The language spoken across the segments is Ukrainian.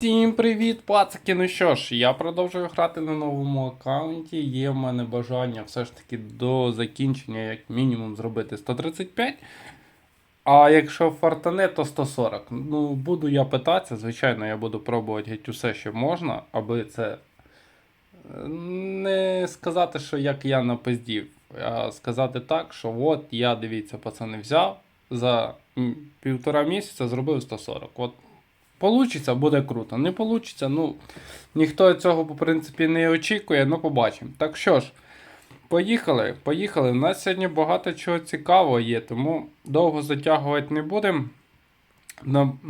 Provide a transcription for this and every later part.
Всім привіт, пацики! Ну що ж, я продовжую грати на новому аккаунті. Є в мене бажання все ж таки до закінчення, як мінімум, зробити 135. А якщо фартане, то 140. Ну, буду я питатися, звичайно, я буду пробувати геть усе, що можна, аби це е, не сказати, що як я напиздів, а сказати так, що от я, дивіться, пацани, взяв за півтора місяця зробив 140. От Получиться, буде круто. Не получиться, ну ніхто цього, по принципі, не очікує, ну побачимо. Так що ж, поїхали, поїхали. У нас сьогодні багато чого цікавого є, тому довго затягувати не будемо.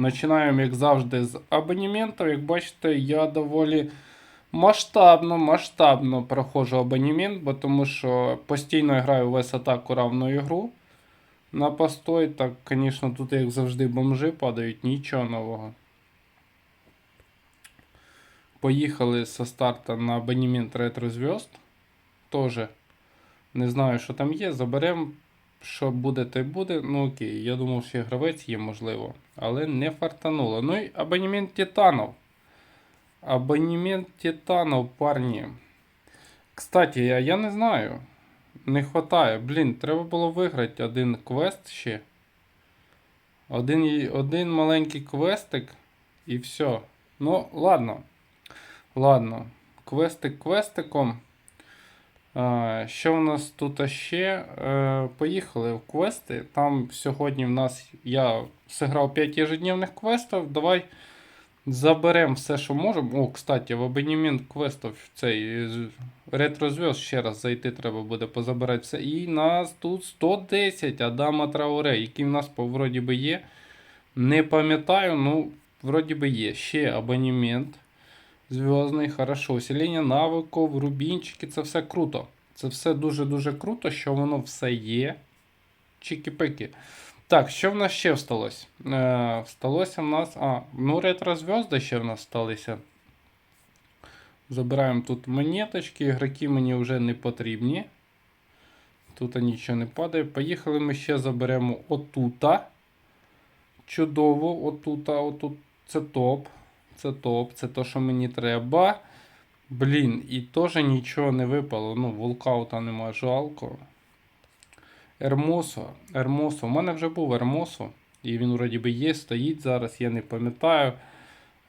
Починаємо, як завжди, з абонементу. Як бачите, я доволі масштабно, масштабно проходжу абонемент, бо тому що постійно граю весь атаку равну ігру. На постой, так, звісно, тут, як завжди, бомжи падають, нічого нового. Поїхали со старта на абонемент ретро зв'язд. Тоже не знаю, що там є. Заберемо. Що буде, то й буде. Ну окей, я думав, що гравець є, можливо. Але не фартануло. Ну і абонемент Титанов. Абонемент Титанов, парні. Кстати, я, я не знаю. Не хватає. Блін, треба було виграти один квест ще. Один, один маленький квестик і все. Ну, ладно. Ладно. Квестик квестиком. А, що в нас тут ще? Е, поїхали в квести. Там сьогодні в нас я зіграв 5 ежедневних квестів. Давай заберемо все, що можемо. О, кстати, в абонемент квестів цей ретрозв'яз ще раз зайти треба буде позабирати все. І нас тут 110 Адама Трауре, який в нас по вроді би є. Не пам'ятаю, ну, вроді би є. Ще абонемент. Зв'язний, хорошо. Усилення навиків, рубінчики, це все круто. Це все дуже-дуже круто, що воно все є. Чики-пики. Так, що в нас ще всталося? Е, всталося в нас. А, ну, ретро-зв'язки ще в нас сталися. Забираємо тут монеточки, ігроки мені вже не потрібні. Тут нічого не падає. Поїхали ми ще заберемо отута. Чудово, отута, отут. Це топ. Це топ, це то, що мені треба. Блін, і теж нічого не випало. Ну, вулкаута немає, жалко. Ермосо. Ермосо. У мене вже був Ермосо. І він вроді би є, стоїть зараз, я не пам'ятаю.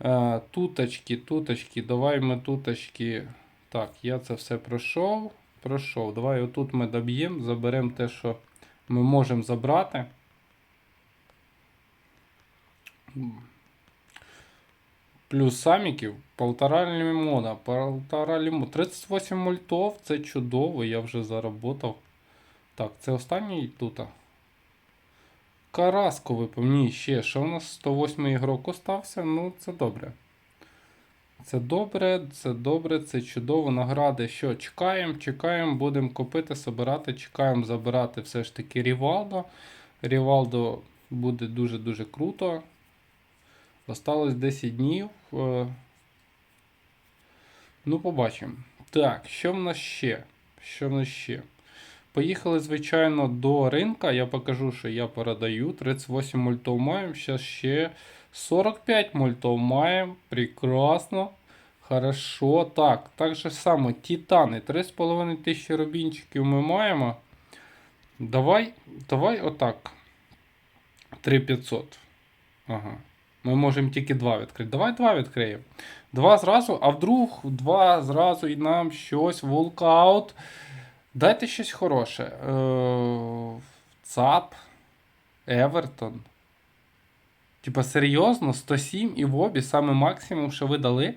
Е, туточки, туточки, давай ми туточки. Так, я це все пройшов. Пройшов. Давай отут ми доб'ємо, заберемо те, що ми можемо забрати. Плюс саміків, полтора лимона, полтора лимона. 38 мультов, це чудово, я вже заработав. Так, це останній тут. Караску випав. Ще. Що у нас 108 ігрок остався? Ну, це добре. Це добре, це добре, це чудово. Награди. Що? Чекаємо, чекаємо, будемо купити, собирати, чекаємо забирати все ж таки Рівалдо. Рівалдо буде дуже-дуже круто. Осталось 10 днів. Е, Ну, побачимо. Так, що в нас ще? Що в нас ще? Поїхали, звичайно, до ринка. Я покажу, що я передаю. 38 мультов маємо. Зараз ще 45 мультов маємо. Прекрасно. Хорошо. Так, так же само, титани. 3,5 тисячі рубінчиків ми маємо. Давай, давай отак. 3500. Ага. Ми можемо тільки два відкрити. Давай два відкриємо. Два зразу, а вдруг два зразу і нам щось вулкаут. Дайте щось хороше. Е, ЦАП, Евертон. Типа, серйозно, 107 і в обі саме максимум, що ви дали.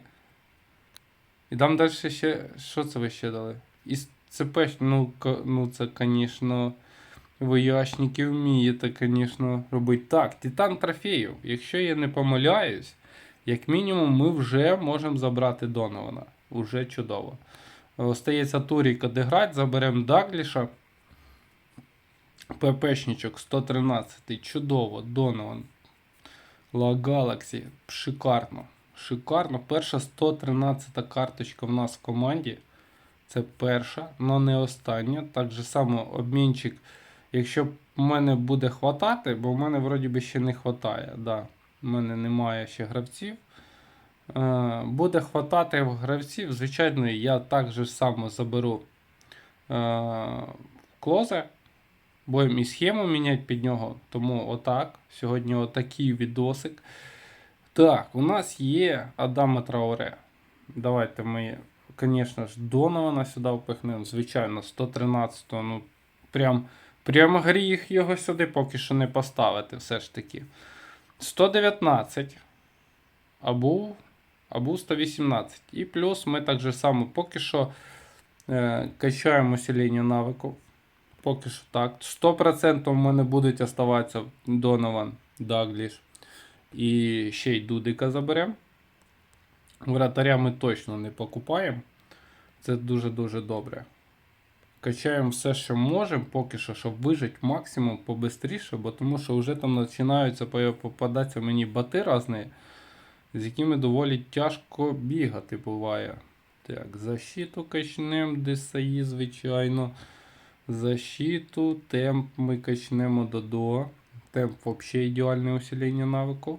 І там далі ще. Що це ви ще дали? І ЦП, ну, ну це, звісно. Воячники вмієте, звісно, робити. Так, Титан трофеїв. Якщо я не помиляюсь, як мінімум ми вже можемо забрати Донована. Уже чудово. Остається Туріка деграть, заберемо Дагліша. ППшничок 113. Чудово, Донован. Ла Галаксі. Шикарно. Шикарно. Перша 113 карточка в нас в команді. Це перша, але не остання. Так же само обмінчик. Якщо в мене буде хватати, бо в мене вроді би ще не хватає. Да. У мене немає ще гравців. Е, буде хватати гравців. Звичайно, я так же само заберу е, клозе. Будемо і схему міняти під нього. Тому отак. Сьогодні отакий відосик. Так, у нас є Адама Трауре. Давайте ми, звісно ж, Донована сюди впихнемо. Звичайно, 113 ну прям, прям гріх його сюди поки що не поставити, все ж таки. 119. А був, а був 118. І плюс ми так же само поки що е, качаємо усилення навику. Поки що так. 100% в мене будуть оставатися Донован, Дагліш. І ще й Дудика заберемо. Вратаря ми точно не покупаємо. Це дуже-дуже добре. Качаємо все, що можемо, поки що, щоб вижити максимум побистріше, бо тому що вже там починаються попадатися мені бати різні, з якими доволі тяжко бігати буває. Так, защиту качнемо, ДСАІ, звичайно. Защиту, темп ми качнемо до до. Темп взагалі ідеальне усилення навику.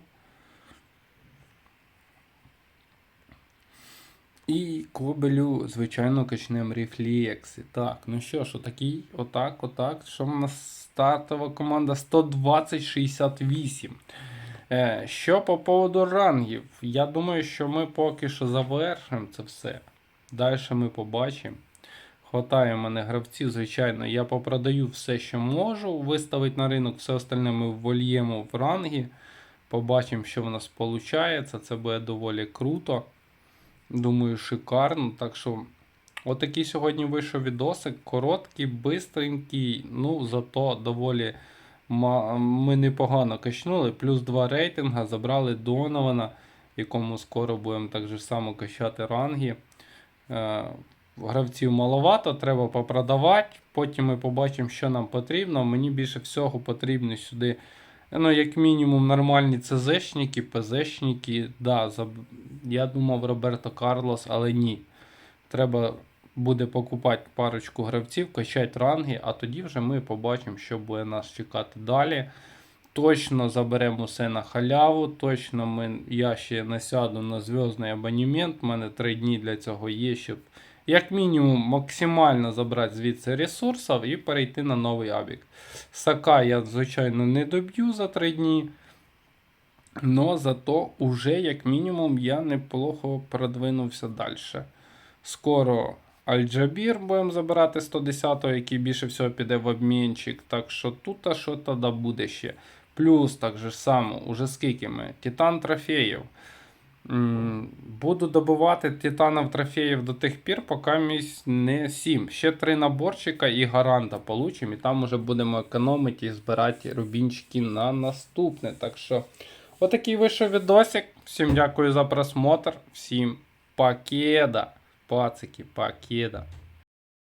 І кобелю, звичайно, качнемо рефлекси. Так, ну що ж, отакий, отак, отак. Що в нас стартова команда 120-68. Е, що по поводу рангів? Я думаю, що ми поки що завершимо це все. Далі ми побачимо. Хватає в мене гравців, звичайно. Я попродаю все, що можу виставити на ринок, все остальне ми вольємо в ранги. Побачимо, що в нас виходить. Це буде доволі круто. Думаю, шикарно. Так що, отакий сьогодні вийшов відосик. Короткий, бистренький, ну зато доволі ми непогано качнули. Плюс 2 рейтинга, забрали Донована, якому скоро будемо так же само качати ранги. Е, Гравців маловато, треба попродавати. Потім ми побачимо, що нам потрібно. Мені більше всього потрібно сюди. Ну, як мінімум, нормальні ЦЗшники, ПЗшники. Да. Я думав Роберто Карлос, але ні. Треба буде покупати парочку гравців, качати ранги, а тоді вже ми побачимо, що буде нас чекати далі. Точно заберемо все на халяву. Точно ми, я ще насяду на зв'язний абонемент. У мене 3 дні для цього є, щоб як мінімум максимально забрати звідси ресурсів і перейти на новий абік. Сака я, звичайно, не доб'ю за 3 дні. Но зато уже, як мінімум, я неплохо продвинувся далі. Скоро Аль-Джабір будемо забирати 110-го, який більше всього піде в обмінчик. Так що тут а що тоді буде ще. Плюс так же само, уже скільки ми? Титан трофеїв. Буду добувати титанів трофеїв до тих пір, поки місь не 7. Ще 3 наборчика і гаранта получимо. І там уже будемо економити і збирати рубінчики на наступне. Так що, отакий вийшов відосик. Всім дякую за просмотр. Всім покеда. Пацики, покеда.